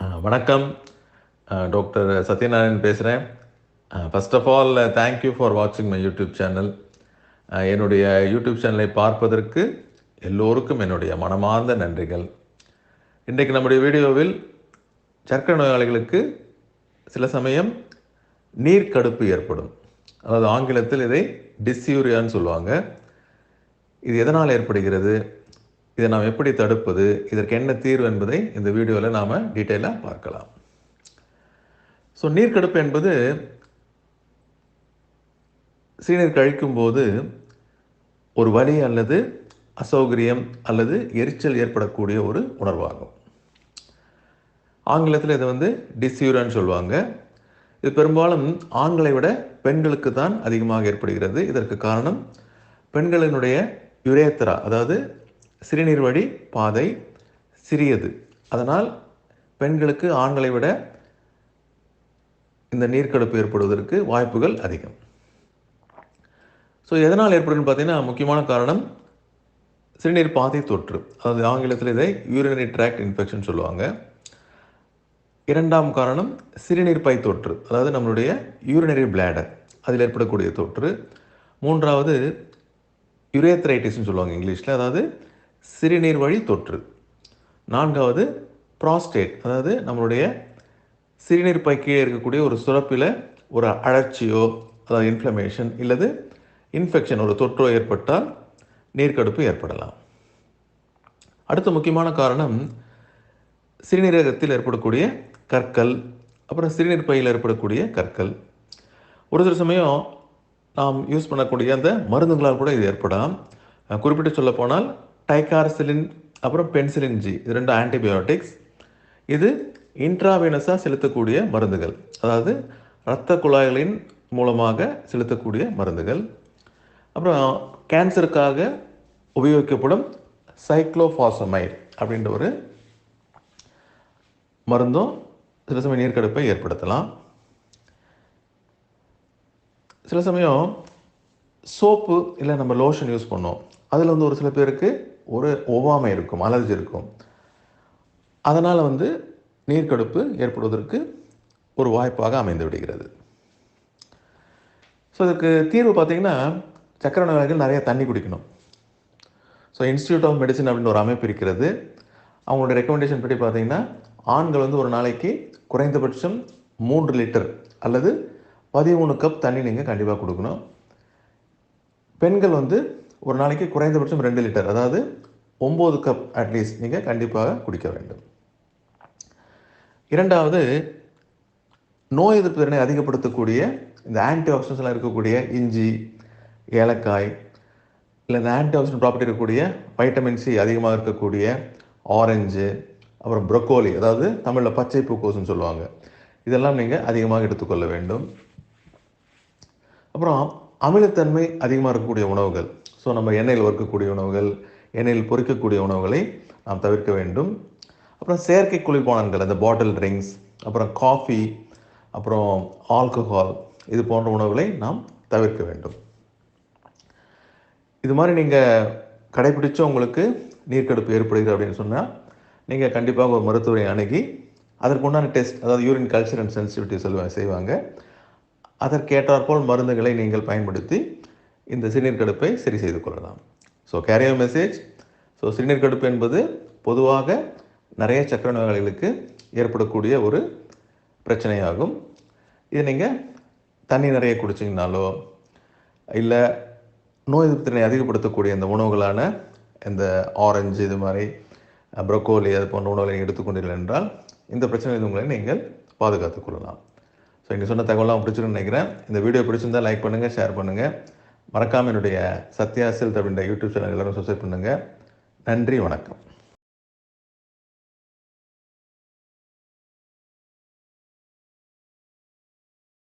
வணக்கம். டாக்டர் சத்யநாராயணன் பேசுகிறேன் first of all thank you for வாட்சிங் மை யூடியூப் சேனல் என்னுடைய யூடியூப் சேனலை பார்ப்பதற்கு எல்லோருக்கும் என்னுடைய மனமார்ந்த நன்றிகள். இன்றைக்கு நம்முடைய வீடியோவில் சர்க்கரை நோயாளிகளுக்கு சில சமயம் நீர்க்கடுப்பு ஏற்படும். அதாவது ஆங்கிலத்தில் இதை டிஸ்யூரியான்னு சொல்லுவாங்க. இது எதனால் ஏற்படுகிறது? இதை நாம் எப்படி தடுப்பது? இதற்கு என்ன தீர்வு என்பதை இந்த வீடியோவில் நாம் டீட்டெயிலாக பார்க்கலாம். ஸோ நீர்க்கடுப்பு என்பது சிறுநீர் கழிக்கும்போது ஒரு வலி அல்லது அசௌகரியம் அல்லது எரிச்சல் ஏற்படக்கூடிய ஒரு உணர்வாகும். ஆங்கிலத்தில் இதை வந்து டிஸ்யூரன்னு சொல்லுவாங்க. இது பெரும்பாலும் ஆண்களை விட பெண்களுக்கு தான் அதிகமாக ஏற்படுகிறது. இதற்கு காரணம் பெண்களினுடைய யுரேத்ரா அதாவது சிறுநீர் வழி பாதை சிறியது. அதனால் பெண்களுக்கு ஆண்களை விட இந்த நீர்க்கடுப்பு ஏற்படுவதற்கு வாய்ப்புகள் அதிகம். ஸோ எதனால் ஏற்படுன்னு பார்த்தீங்கன்னா முக்கியமான காரணம் சிறுநீர் பாதை தொற்று. அதாவது ஆங்கிலத்தில் இதை யூரினரி ட்ராக்ட் இன்ஃபெக்ஷன் சொல்லுவாங்க. இரண்டாம் காரணம் சிறுநீர் பை தொற்று. அதாவது நம்மளுடைய யூரினரி பிளாடர் அதில் ஏற்படக்கூடிய தொற்று. மூன்றாவது யுரேத்ரைட்டிஸ்னு சொல்லுவாங்க இங்கிலீஷில். அதாவது சிறுநீர் வழி தொற்று. நான்காவது ப்ராஸ்டேட் அதாவது நம்மளுடைய சிறுநீர் பை கீழே இருக்கக்கூடிய ஒரு சுரப்பில் ஒரு அழற்சியோ அதாவது இன்ஃப்ளமேஷன் இல்லது இன்ஃபெக்ஷன் ஒரு தொற்றோ ஏற்பட்டால் நீர்க்கடுப்பு ஏற்படலாம். அடுத்த முக்கியமான காரணம் சிறுநீரகத்தில் ஏற்படக்கூடிய கற்கள் அப்புறம் சிறுநீர் பையில் ஏற்படக்கூடிய கற்கள். ஒரு சில சமயம் நாம் யூஸ் பண்ணக்கூடிய அந்த மருந்துகளால் கூட இது ஏற்படலாம். குறிப்பிட்டு சொல்லப்போனால் டைகார்சிலின் அப்புறம் பென்சிலின் ஜி இது ரெண்டு ஆன்டிபயோட்டிக்ஸ் இது இன்ட்ராவேனஸாக செலுத்தக்கூடிய மருந்துகள். அதாவது இரத்த குழாய்களின் மூலமாக செலுத்தக்கூடிய மருந்துகள். அப்புறம் கேன்சருக்காக உபயோகிக்கப்படும் சைக்ளோஃபாசமைட் அப்படின்ற ஒரு மருந்தும் சில சமயம் நீர்க்கடுப்பை ஏற்படுத்தலாம். சில சமயம் சோப்பு இல்லை நம்ம லோஷன் யூஸ் பண்ணோம் அதில் வந்து ஒரு சில பேருக்கு ஒரு ஒவ்வாமை இருக்கும் அலர்ஜி இருக்கும். அதனால் வந்து நீர்க்கடுப்பு ஏற்படுவதற்கு ஒரு வாய்ப்பாக அமைந்து விடுகிறது. ஸோ இதுக்கு தீர்வு பார்த்திங்கன்னா சக்கரை நோயாளிகள் நிறைய தண்ணி குடிக்கணும். ஸோ இன்ஸ்டியூட் ஆஃப் மெடிசன் அப்படின்னு ஒரு அமைப்பு இருக்கிறது. அவங்களோட ரெக்கமெண்டேஷன் படி பார்த்திங்கன்னா ஆண்கள் வந்து ஒரு நாளைக்கு குறைந்தபட்சம் மூன்று லிட்டர் அல்லது பதிமூணு கப் தண்ணி நீங்கள் கண்டிப்பாக கொடுக்கணும். பெண்கள் வந்து ஒரு நாளைக்கு குறைந்தபட்சம் ரெண்டு லிட்டர் அதாவது ஒம்பது கப் அட்லீஸ்ட் நீங்கள் கண்டிப்பாக குடிக்க வேண்டும். இரண்டாவது நோய் எதிர்ப்பு திறனை அதிகப்படுத்தக்கூடிய இந்த ஆன்டி ஆக்சிடன்ஸ்லாம் இருக்கக்கூடிய இஞ்சி ஏலக்காய் இல்லை இந்த ஆன்டி ஆக்சிடன்ட் ப்ராப்பர்ட்டி இருக்கக்கூடிய வைட்டமின் சி அதிகமாக இருக்கக்கூடிய ஆரஞ்சு அப்புறம் ப்ரொக்கோலி அதாவது தமிழில் பச்சை பூக்கோசுன்னு சொல்லுவாங்க. இதெல்லாம் நீங்கள் அதிகமாக எடுத்துக்கொள்ள வேண்டும். அப்புறம் அமிலத்தன்மை அதிகமாக இருக்கக்கூடிய உணவுகள். ஸோ நம்ம எண்ணெயில் வறுக்கக்கூடிய உணவுகள் எண்ணெயில் பொறிக்கக்கூடிய உணவுகளை நாம் தவிர்க்க வேண்டும். அப்புறம் செயற்கை குளிர்பானங்கள் அந்த பாட்டில் ட்ரிங்க்ஸ் அப்புறம் காஃபி அப்புறம் ஆல்கஹால் இது போன்ற உணவுகளை நாம் தவிர்க்க வேண்டும். இது மாதிரி நீங்கள் கடைபிடிச்சு உங்களுக்கு நீர்க்கடுப்பு ஏற்படுகிறது அப்படின்னு சொன்னால் நீங்கள் கண்டிப்பாக ஒரு மருத்துவரை அணுகி அதற்குண்டான டெஸ்ட் அதாவது யூரின் கல்ச்சர் அண்ட் சென்சிட்டிவிட்டி சொல்லுவாங்க செய்வாங்க. அதற்கேற்றாற்போல் மருந்துகளை நீங்கள் பயன்படுத்தி இந்த சிறுநீர் கடுப்பை சரி செய்து கொள்ளலாம். ஸோ கேரியர் மெசேஜ் ஸோ சிறுநீர் கடுப்பு என்பது பொதுவாக நிறைய சக்கர நோயாளிகளுக்கு ஏற்படக்கூடிய ஒரு பிரச்சனையாகும். இது நீங்கள் தண்ணி நிறைய குடிச்சிங்கனாலோ இல்லை நோய் எதிர்ப்பு திறனை அதிகப்படுத்தக்கூடிய இந்த உணவுகளான இந்த ஆரஞ்சு இது மாதிரி ப்ரொக்கோலி அது போன்ற உணவுகளை நீங்கள் எடுத்துக்கொண்டீர்கள் என்றால் இந்த பிரச்சனை உங்களை நீங்கள் பாதுகாத்துக் கொள்ளலாம். ஸோ இங்கே சொன்ன தகவலாம் பிடிச்சிருன்னு நினைக்கிறேன். இந்த வீடியோ பிடிச்சிருந்தால் லைக் பண்ணுங்கள் ஷேர் பண்ணுங்கள் மறக்காமல் என்னுடைய சத்யா சில்த் அப்படின்ற யூடியூப் சேனல் எல்லோரும் சப்ஸ்கிரைப் பண்ணுங்கள் நன்றி வணக்கம்.